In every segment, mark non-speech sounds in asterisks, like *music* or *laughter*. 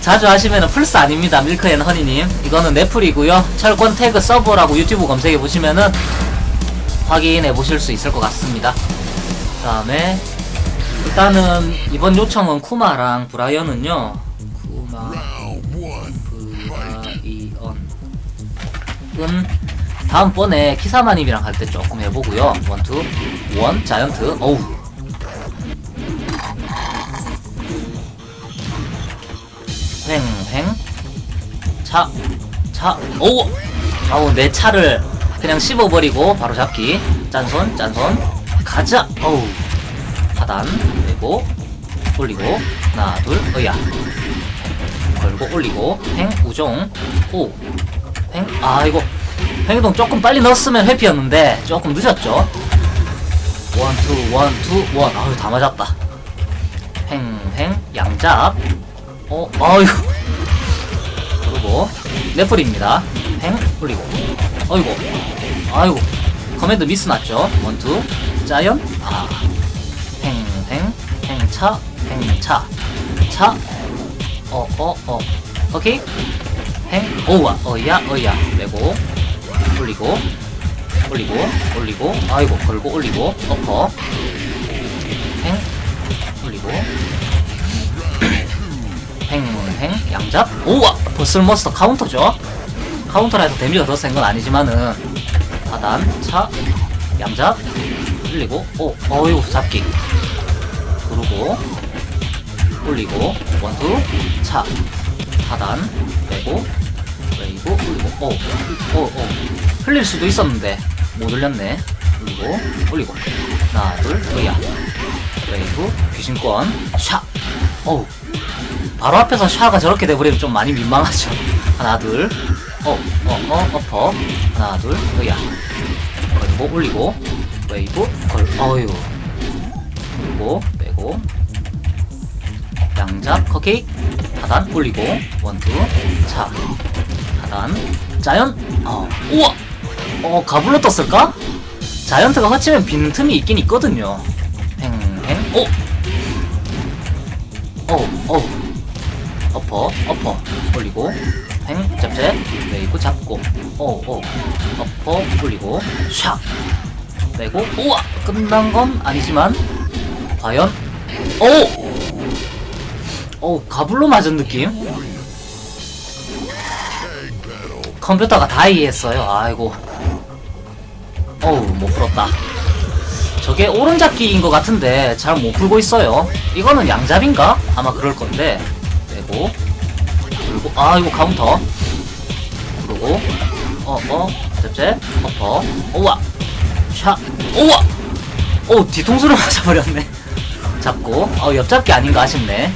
자주 하시면 플스 아닙니다 밀크앤 허니님. 이거는 넷플이고요. 철권 태그 서버라고 유튜브 검색해 보시면은 확인해 보실 수 있을 것 같습니다. 그 다음에 일단은 이번 요청은 쿠마랑 브라이언은요. 쿠마 브라이언은 다음번에 키사마님이랑 할 때 조금 해보고요. 원투 원 자이언트. 어우 횡횡 차, 차, 오! 아우, 내 차를 그냥 씹어버리고 바로 잡기. 짠손, 짠손. 가자! 어우. 하단, 그리고, 올리고, 하나, 둘, 어야. 걸고, 올리고, 횡, 우종, 오. 횡, 아, 이거, 횡동 조금 빨리 넣었으면 회피였는데, 조금 늦었죠? 원, 투, 원, 투, 원. 아유, 다 맞았다. 횡, 횡, 양잡. 어, 아이고. 그리고 레플입니다. 팽 올리고. 어이고. 아이고. 커맨드 미스 났죠. 원투. 자이언. 아. 팽, 팽, 팽 차, 팽 차. 차. 어, 어, 어. 오케이. 팽, 오와. 어야, 어야. 빼고. 올리고. 올리고. 올리고. 아이고. 걸고 올리고. 엎어. 팽. 올리고. 팽팽 양잡. 오와 버슬머스터 카운터죠. 카운터라 해서 데미지가 더 센 건 아니지만은 하단 차 양잡 올리고 오 어이구 잡기. 그러고 올리고 원투 차. 하단 빼고 웨이브 올리고 오 오 오. 흘릴 수도 있었는데 못 올렸네. 올리고 올리고. 하나 둘 어야. 웨이브 귀신권 샤 어우 바로 앞에서 샤가 저렇게 돼버리면 좀 많이 민망하죠. 하나, 둘, 어, 어, 어, 어퍼. 하나, 둘, 어야. 걸고, 올리고, 웨이브, 걸, 어유. 그리고, 빼고, 양잡, 커케이, 하단, 올리고, 원투, 차, 하단, 자이언, 어, 우와! 어, 가불로 떴을까? 자이언트가 허치면 빈틈이 있긴 있거든요. 행, 행, 오! 어우, 어우. 엎어 엎어 올리고 팽 잡채. 메이고 잡고. 오오. 엎어 올리고 샥. 빼고 우와! 끝난 건 아니지만 과연? 오 오 가불로 맞은 느낌? 컴퓨터가 다이했어요. 아이고. 어우 못 풀었다. 저게 오른잡기인 것 같은데 잘 못 풀고 있어요. 이거는 양잡인가? 아마 그럴 건데 빼고. 그리고 아 이거 카운터. 그리고. 어어 잽잽 어퍼 오와. 샷 오와. 오 뒤통수를 *laughs* 맞아버렸네. 잡고. 어 옆잡기 아닌가 아쉽네.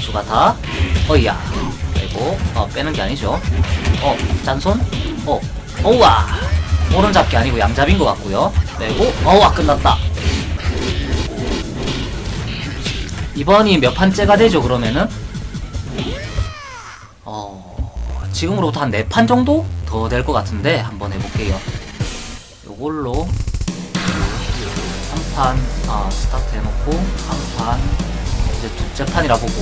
추가타 어이야. 빼고. 어 빼는 게 아니죠. 어 짠손? 어 오와. 오른잡기 아니고 양잡인 것 같고요. 빼고. 어와 끝났다. 이번이 몇 판째가 되죠 그러면은 지금으로부터 한 4판 정도 더 될 것 같은데 한번 해볼게요. 요걸로 한 판, 아, 스타트 해놓고 한 판, 이제 둘째 판이라 보고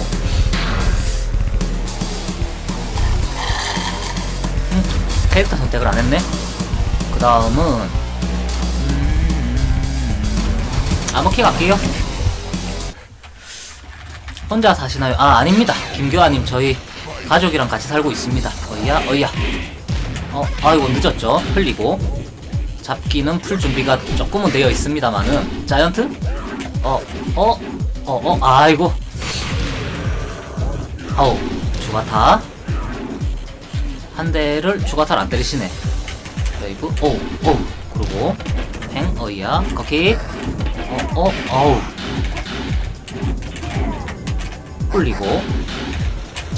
음, 캐릭터 선택을 안 했네. 그 다음은 음, 아머키 갈게요. 혼자 사시나요? 아 아닙니다. 김교아님 저희 가족이랑 같이 살고 있습니다. 어이야, 어이야. 어, 아이고, 늦었죠? 흘리고. 잡기는 풀 준비가 조금은 되어 있습니다만은. 자이언트? 어, 어, 어, 어, 아이고. 아우, 주가타. 한 대를 주가타를 안 때리시네. 웨이브, 오, 오. 그리고, 행, 어이야. 커키. 어, 어, 어우. 올리고.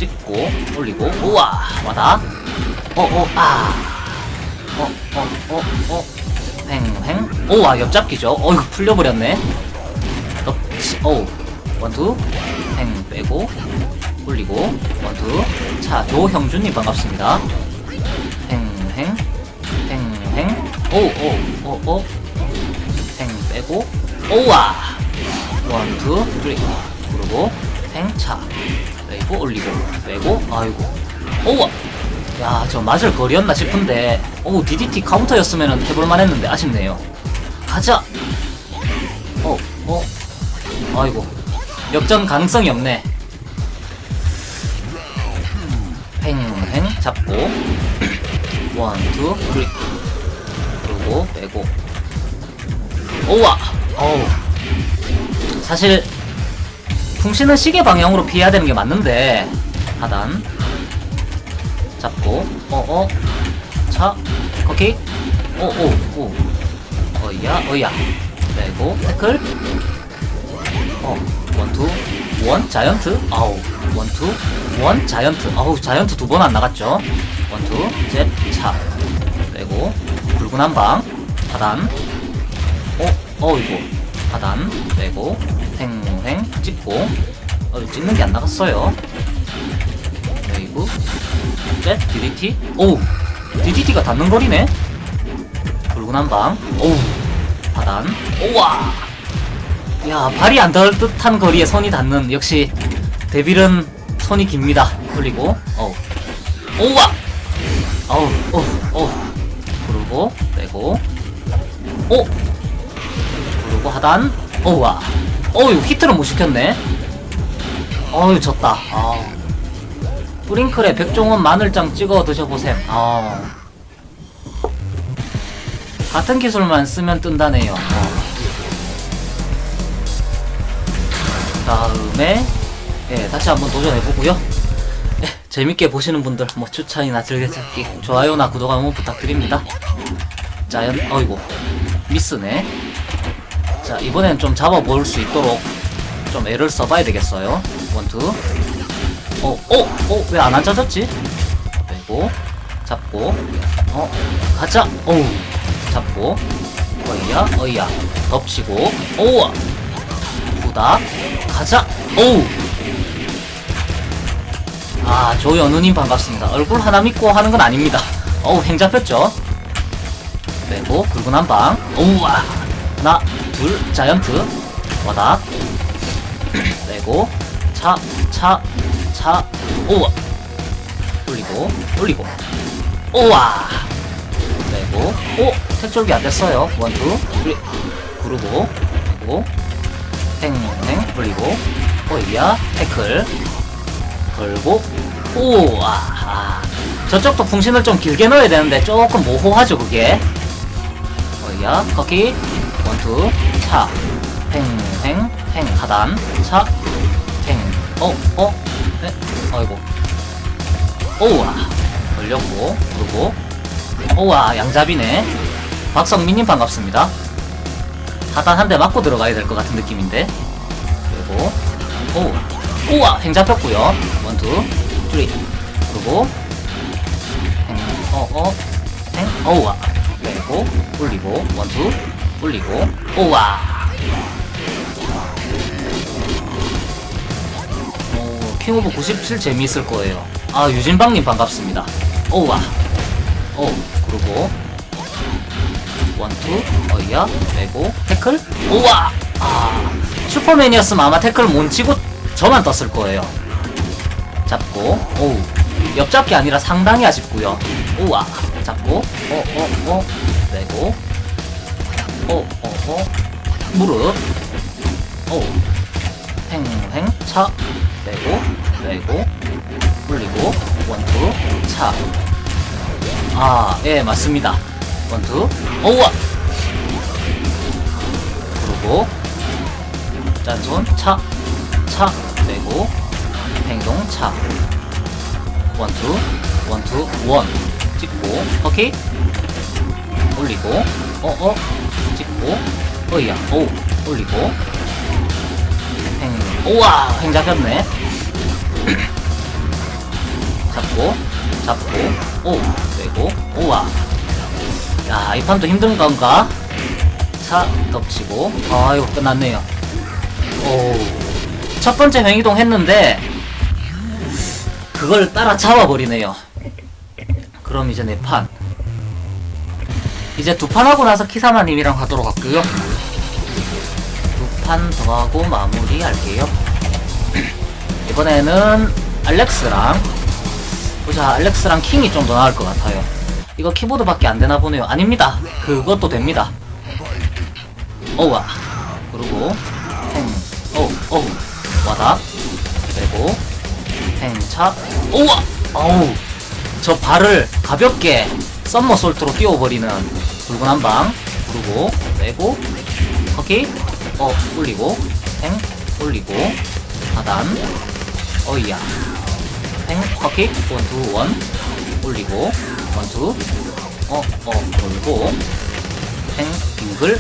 찍고 올리고. 우와 와다. 어어 아 어어어어. 횡횡. 오와 옆잡기죠. 어 이거 풀려버렸네. 럽치 어우 원투. 횡 빼고 올리고 원투. 자 조형준님 반갑습니다. 횡횡. 횡횡. 오오오오 횡 빼고. 오와. 원투 쓰리. 그리고 횡차 레이브 올리고 빼고 아이고. 오와. 야저 맞을 거리였나 싶은데. 오 DDT 카운터였으면 해볼만 했는데 아쉽네요. 가자. 어 어. 아이고. 역전 가능성이 없네. 팽팽 잡고. 원투 쓰리. 그리고 빼고. 오와. 어우. 사실 풍신은 시계 방향으로 피해야 되는 게 맞는데. 하단. 잡고. 어어. 차. 커키 오오오. 어이야 어이야. 빼고. 태클. 어 원투. 원 자이언트. 아우 원투. 원 자이언트. 아우 자이언트 두 번 안 나갔죠? 원투. 잽차. 빼고. 붉은 한방. 하단. 어 어이구 하단. 빼고 팽팽 찍고. 어 찍는 게 안 나갔어요. 웨이브 셋 DDT 오 DDT가 닿는 거리네. 붉은 한방 오 하단. 오와. 야 발이 안 닿을 듯한 거리에 손이 닿는. 역시 데빌은 손이 깁니다. 그리고. 어우. 오와. 어우 어우 그리고 빼고. 오. 그리고 하단. 오와 어우 히트를 못 시켰네. 어우 졌다. 아. 뿌링클에 백종원 마늘장 찍어 드셔보셈. 아. 같은 기술만 쓰면 뜬다네요. 어. 다음에 예, 다시 한번 도전해보고요. 예, 재밌게 보시는 분들 뭐 추천이나 즐겨찾기 좋아요나 구독 한번 부탁드립니다. 자연 어이구 미스네 자 이번엔 좀 잡아볼 수 있도록 좀 애를 써봐야 되겠어요. 원투. 어, 어, 어, 왜 안 앉아졌지? 빼고, 잡고, 어, 가자, 어우, 잡고, 어이야, 어이야, 덮치고, 오와, 후닥, 가자, 오우. 아, 조연우님 반갑습니다. 얼굴 하나 믿고 하는 건 아닙니다. 어우, 행 잡혔죠? 빼고, 굵은 한 방, 오우와, 하나, 둘, 자이언트, 와닥, 빼고, 차, 차, 차, 오와. 올리고, 올리고. 오와. 빼고, 오! 택절기 안 됐어요. 원, 투, 쓰리. 구르고, 빼고, 팽, 팽, 올리고, 오이야, 태클. 걸고, 오와. 아, 저쪽도 풍신을 좀 길게 넣어야 되는데 조금 모호하죠, 그게. 오이야, 커키. 원, 투, 차. 팽, 팽, 팽, 하단. 차. 팽. 어, 어, 네, 아이고. 오와. 걸렸고, 그리고. 오와, 양잡이네. 박성민님 반갑습니다. 하단 한 대 맞고 들어가야 될 것 같은 느낌인데. 그리고, 오. 오와, 행 잡혔고요 원, 투, 쓰리. 그리고, 행, 어, 어, 행, 오와. 그리고, 올리고, 원, 투, 올리고, 오와. 오, 킹오브 97 재미있을 거예요. 아, 유진방님 반갑습니다. 오와. 오, 그리고, 원투, 어이야, 빼고, 태클, 오와! 아, 슈퍼맨이었으면 아마 태클 못 치고 저만 떴을 거예요. 잡고, 오우. 옆잡기 아니라 상당히 아쉽고요 오와. 잡고, 어, 어, 어, 빼고, 어, 어, 어, 무릎, 오. 팽팽 차 빼고 빼고 올리고 원투 차. 아, 예, 맞습니다. 원투. 오와. 그리고 짠손 차. 차 빼고 행동 차. 원투. 원투 원. 찍고 오케이. 올리고 어어 찍고 어이야 오 올리고. 행 오와 행 잡혔네. *clears throat* 잡고 잡고 오 빼고 오와. 야 이 판도 힘든 건가? 차 덮치고. 아 이거 끝났네요. 오 첫 번째 횡이동 했는데 그걸 따라 잡아버리네요. 그럼 이제 내판 이제 두 판 하고 나서 키사마님이랑 하도록 할게요. 두 판 더 하고 마무리 할게요. *clears throat* 이번에는 알렉스랑 보자 알렉스랑 킹이 좀 더 나을 것 같아요. 이거 키보드밖에 안 되나 보네요. 아닙니다. 그것도 됩니다. 어우와. 그리고 행 어우 어우. 와다. 그리고 행차. 오와. 어우. 저 발을 가볍게 썸머 솔트로 띄워버리는 붉은 한방 그리고 빼고 커키 어 올리고 행 올리고 하단 어이야. 행 커키 원투 원 올리고 원투 어어 돌고 행 빙글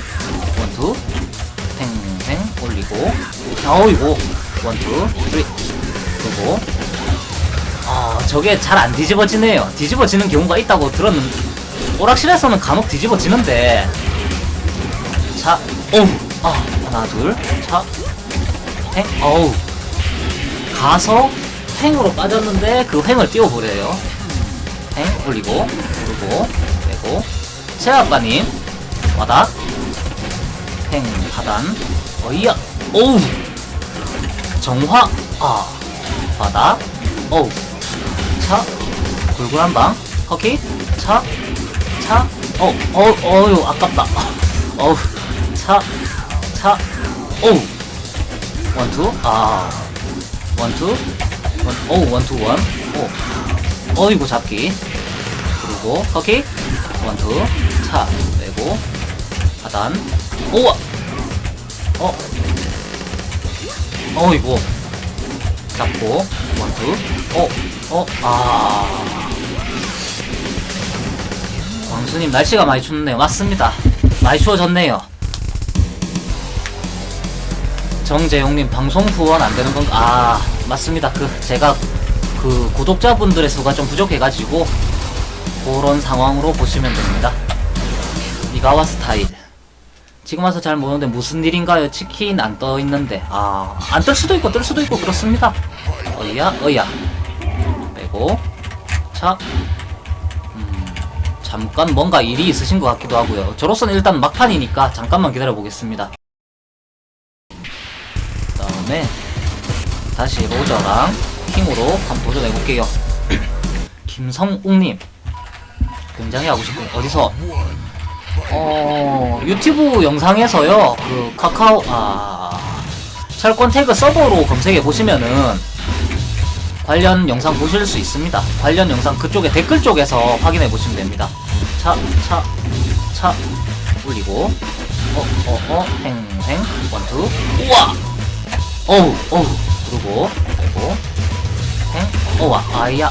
원투 행행 올리고 어이고 원투 쓰리. 그리고 아 저게 잘 안 뒤집어지네요. 뒤집어지는 경우가 있다고 들었는데 오락실에서는 간혹 뒤집어지는데. 자 어우. 아 하나 둘자행 어우. 가서 횡으로 빠졌는데 그 횡을 띄워버려요. 횡 올리고 누르고 빼고. 세아빠님 와닥 횡 하단. 어이야. 어우. 정화. 아 바닥 어우. 차 굴굴 한방. 허키. 차 차? 어, 어, 어유 아깝다. 어우 차 차 어우 원투? 아 원투? 원 어우 원투 원 오. 어이구 잡기. 그리고 허키. 원투. 차 빼고. 하단. 오와! 어? 어이구. 잡고. 원투. 어 어 아 광수님 날씨가 많이 춥네요. 맞습니다. 많이 추워졌네요. 정재용님 방송 후원 안 되는 건가 아 맞습니다. 그 제가 그 구독자분들의 수가 좀 부족해가지고 그런 상황으로 보시면 됩니다. 이가와 스타일. 지금 와서 잘 모르는데 무슨 일인가요? 치킨 안 떠 있는데. 아 안 뜰 수도 있고 뜰 수도 있고 그렇습니다. 어이야 어이야. 빼고. 자 음, 잠깐 뭔가 일이 있으신 것 같기도 하고요. 저로서는 일단 막판이니까 잠깐만 기다려 보겠습니다. 그 다음에 다시 로저랑 킹으로 한번 도전해 볼게요. *clears throat* 김성욱님 굉장히 하고 싶은 어디서 어 유튜브 영상에서요 그 카카오 아 철권 태그 서버로 검색해 보시면은 관련 영상 보실 수 있습니다 관련 영상 그쪽에 댓글 쪽에서 확인해 보시면 됩니다 차 차 차. 올리고. 어 어 어 행 행. 원 투. 우와! 어우 어우. 그리고 그리고. 행. 어와 아이야.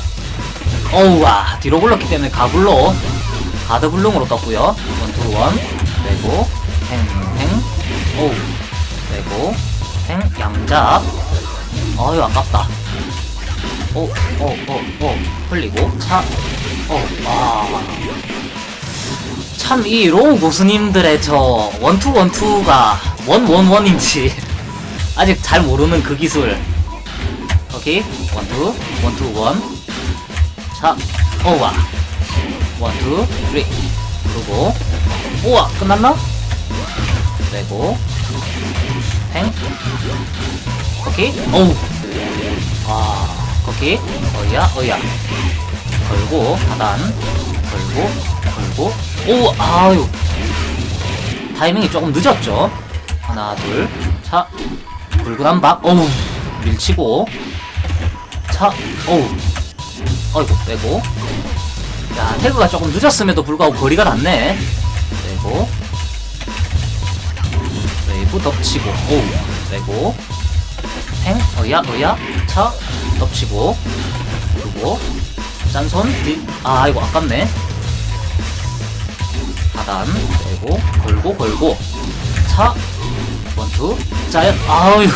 어우와. 뒤로 굴렀기 때문에 가불로 가드 블룸으로 떴고요. 원 투 원. 내고 행행. 오우. 내고 행 양잡. 어휴 아깝다. 오 오 오 오 흘리고 차어아 참 이 로우 고수님들의 저 원투 원투가 원원원인지 *laughs* 아직 잘 모르는 그 기술. 오케이. 원투 원투 원자 어와. 원투 쓰리. 그리고 우와. 끝났나? 내고 행 오케이. 오우. 아 오케이. 어이야 어이야. 걸고 하단. 걸고 걸고. 오 아유. 타이밍이 조금 늦었죠? 하나 둘차. 붉은 한박 어우 밀치고. 차. 어우. 어이구 빼고. 야 태그가 조금 늦었음에도 불구하고 거리가 났네. 빼고. 웨이브 덮치고. 오 빼고. 행 어야 어야. 차 덮치고. 그리고. 짠손 딜아 이거 아깝네 하단 빼고 걸고 걸고. 차 원투 짜연. 아유.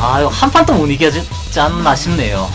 아유 한 판도 못 이겨지 않나 싶네요